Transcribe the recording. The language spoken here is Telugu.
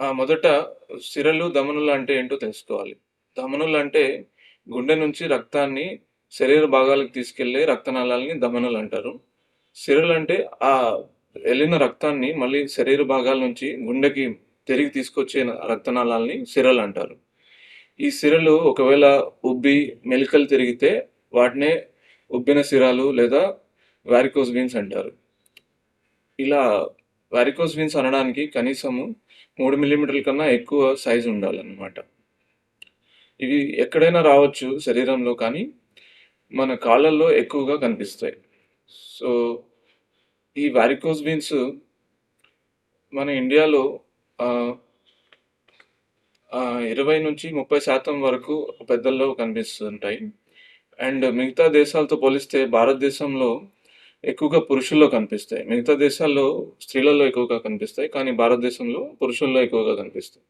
మొదట సిరలు, ధమనులు అంటే ఏంటో తెలుసుకోవాలి. ధమనులు అంటే గుండె నుంచి రక్తాన్ని శరీర భాగాలకు తీసుకెళ్ళే రక్తనాళాలని సిరలు అంటే ఆ వెళ్ళిన రక్తాన్ని మళ్ళీ శరీర భాగాల నుంచి గుండెకి తిరిగి తీసుకొచ్చే రక్తనాళాలని సిరలు అంటారు ఈ సిరలు ఒకవేళ ఉబ్బి, మెలికలు తిరిగితే వాటినే ఉబ్బిన సిరాలు లేదా వారికోస్ బీన్స్ అంటారు. ఇలా వారికోస్ బీన్స్ అనడానికి కనీసము మూడు మిల్లీమీటర్ల కన్నా ఎక్కువ సైజ్ ఉండాలన్నమాట. ఇవి ఎక్కడైనా రావచ్చు శరీరంలో కానీ, మన కాళ్ళల్లో ఎక్కువగా కనిపిస్తాయి. సో, ఈ వారికోస్ బీన్స్ మన ఇండియాలో ఇరవై నుంచి ముప్పై శాతం వరకు పెద్దల్లో కనిపిస్తుంటాయి. అండ్ మిగతా దేశాలతో పోలిస్తే భారతదేశంలో ఎక్కువగా పురుషుల్లో కనిపిస్తాయి. మిగతా దేశాల్లో స్త్రీలలో ఎక్కువగా కనిపిస్తాయి. కానీ భారతదేశంలో పురుషుల్లో ఎక్కువగా కనిపిస్తాయి.